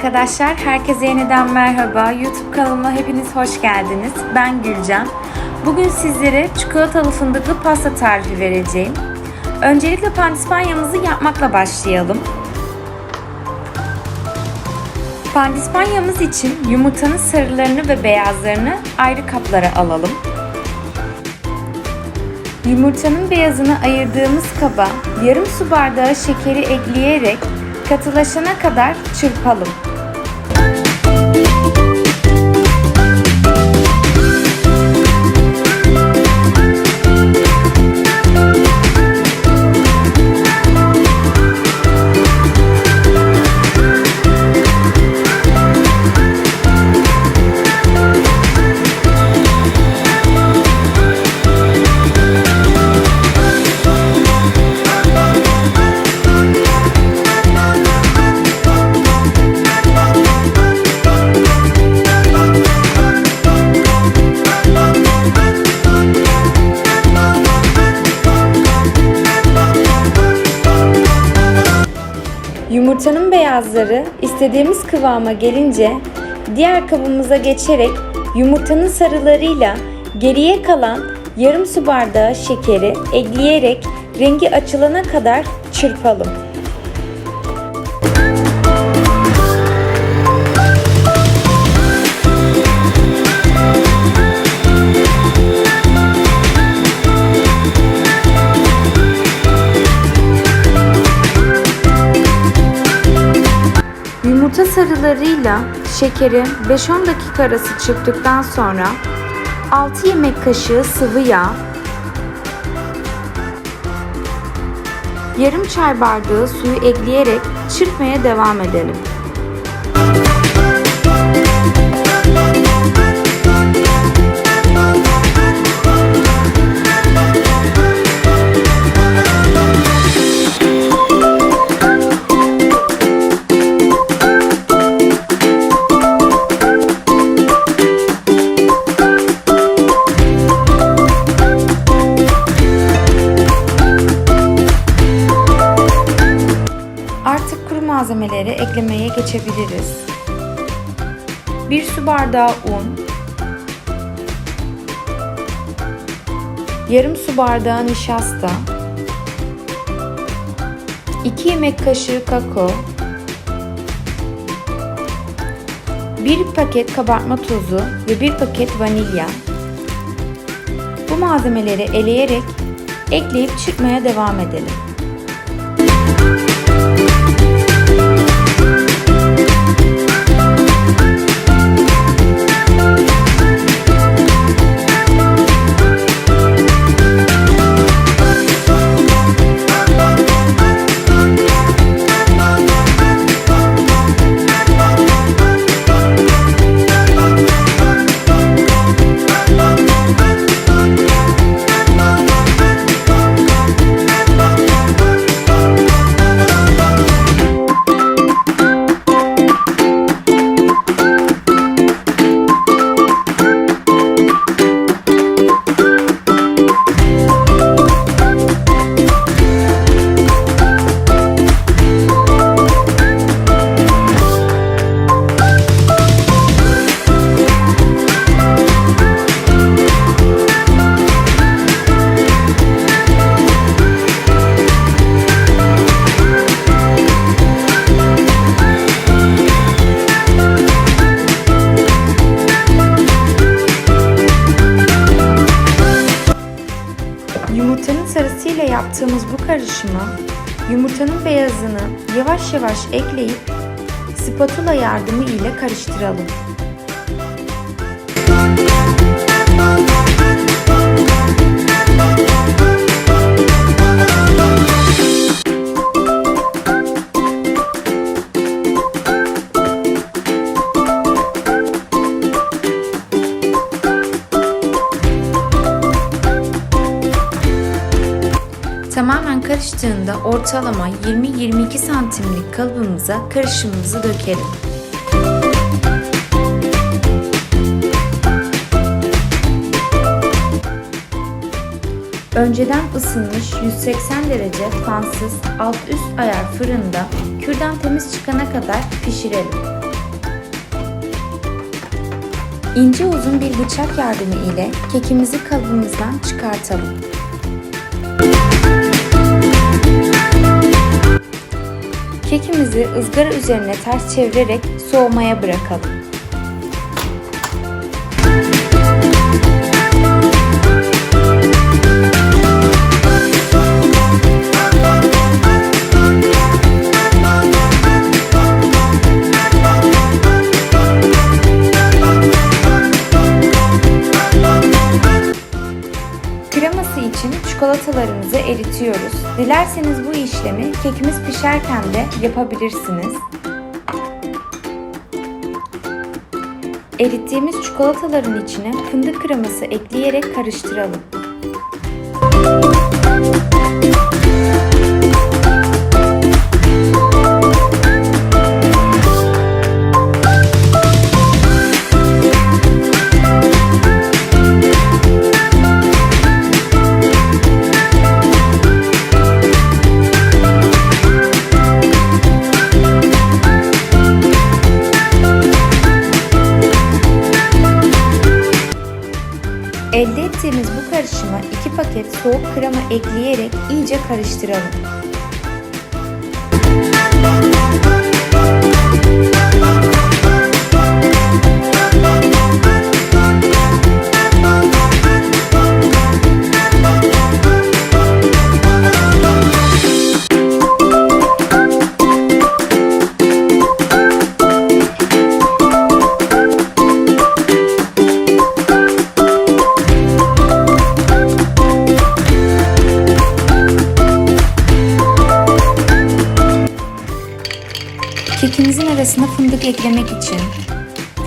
Arkadaşlar herkese yeniden merhaba. YouTube kanalıma hepiniz hoş geldiniz. Ben Gülcan. Bugün sizlere çikolatalı fındıklı pasta tarifi vereceğim. Öncelikle pandispanyamızı yapmakla başlayalım. Pandispanyamız için yumurtanın sarılarını ve beyazlarını ayrı kaplara alalım. Yumurtanın beyazını ayırdığımız kaba yarım su bardağı şekeri ekleyerek katılaşana kadar çırpalım. Yumurtanın beyazları istediğimiz kıvama gelince diğer kabımıza geçerek yumurtanın sarılarıyla geriye kalan yarım su bardağı şekeri ekleyerek rengi açılana kadar çırpalım. Yumurta sarılarıyla şekeri 5-10 dakika arası çırptıktan sonra 6 yemek kaşığı sıvı yağ, yarım çay bardağı suyu ekleyerek çırpmaya devam edelim. Geçebiliriz. 1 su bardağı un, yarım su bardağı nişasta, 2 yemek kaşığı kakao, 1 paket kabartma tozu ve 1 paket vanilya. Bu malzemeleri eleyerek ekleyip çırpmaya devam edelim. Sarısıyla yaptığımız bu karışımı yumurtanın beyazını yavaş yavaş ekleyip spatula yardımı ile karıştıralım. Ortalama 20-22 santimlik kalıbımıza karışımımızı dökelim. Önceden ısınmış 180 derece fansız alt üst ayar fırında kürdan temiz çıkana kadar pişirelim. İnce uzun bir bıçak yardımı ile kekimizi kalıbımızdan çıkartalım. Kekimizi ızgara üzerine ters çevirerek soğumaya bırakalım. Çikolatalarımızı eritiyoruz. Dilerseniz bu işlemi kekimiz pişerken de yapabilirsiniz. Erittiğimiz çikolataların içine fındık kreması ekleyerek karıştıralım. Ettiğimiz bu karışıma 2 paket soğuk krema ekleyerek iyice karıştıralım. Kekimizin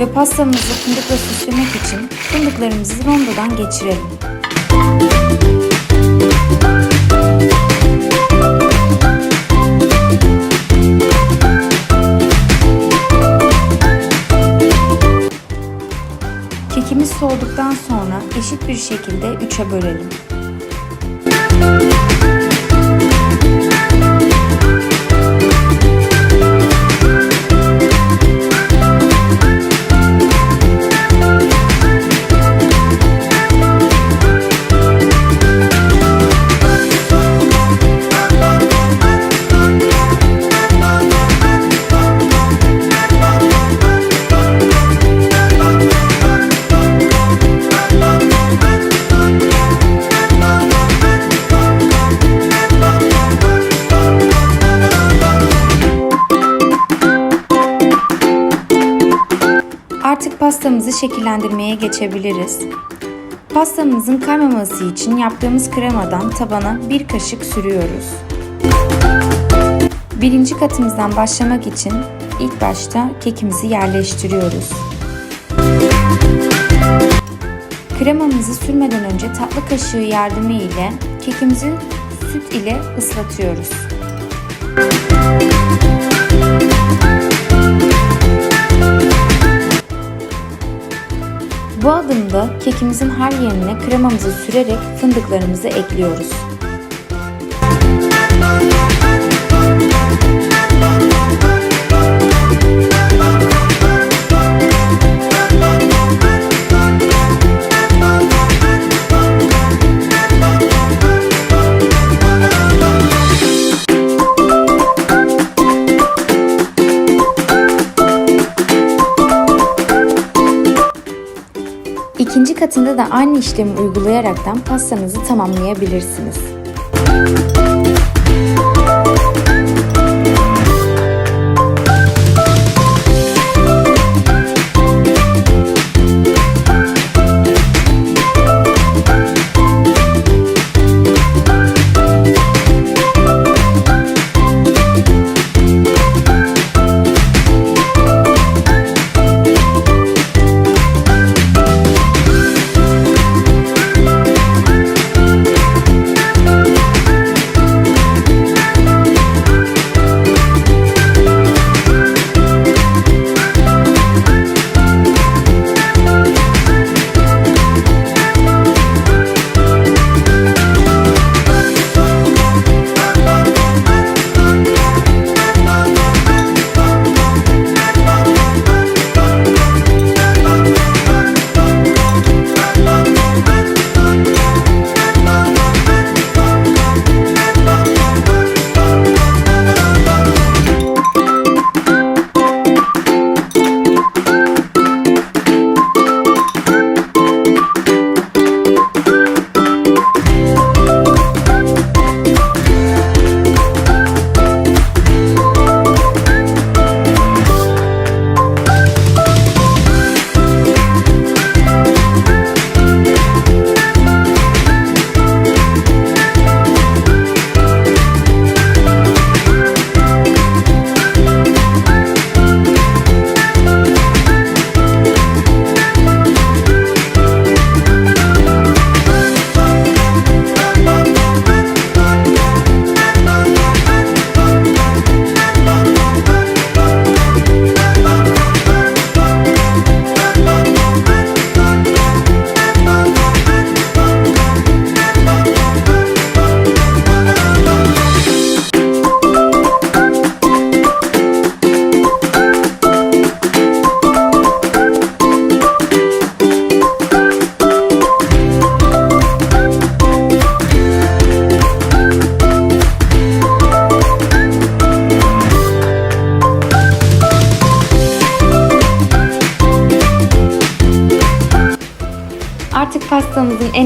ve pastamızı fındıkla süslemek için fındıklarımızı rondodan geçirelim. Kekimiz soğuduktan sonra eşit bir şekilde üçe bölelim. Pastamızı şekillendirmeye geçebiliriz. Pastamızın kaymaması için yaptığımız kremadan tabana bir kaşık sürüyoruz. Birinci katımızdan başlamak için ilk başta kekimizi yerleştiriyoruz. Kremamızı sürmeden önce tatlı kaşığı yardımı ile kekimizi süt ile ıslatıyoruz. Bu adımda kekimizin her yerine kremamızı sürerek fındıklarımızı ekliyoruz. İkinci katında da aynı işlemi uygulayaraktan pastanızı tamamlayabilirsiniz. pastamızın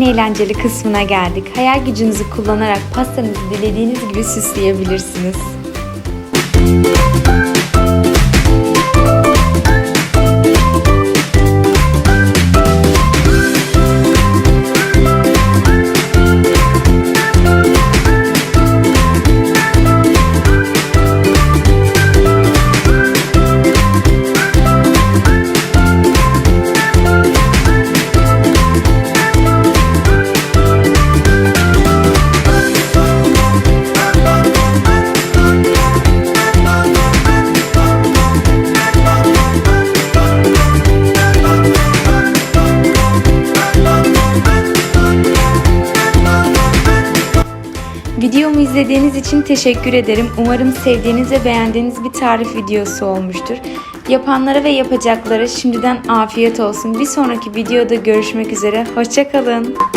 eğlenceli kısmına geldik. Hayal gücünüzü kullanarak pastanızı dilediğiniz gibi süsleyebilirsiniz. İzlediğiniz için teşekkür ederim. Umarım sevdiğiniz ve beğendiğiniz bir tarif videosu olmuştur. Yapanlara ve yapacaklara şimdiden afiyet olsun. Bir sonraki videoda görüşmek üzere. Hoşçakalın.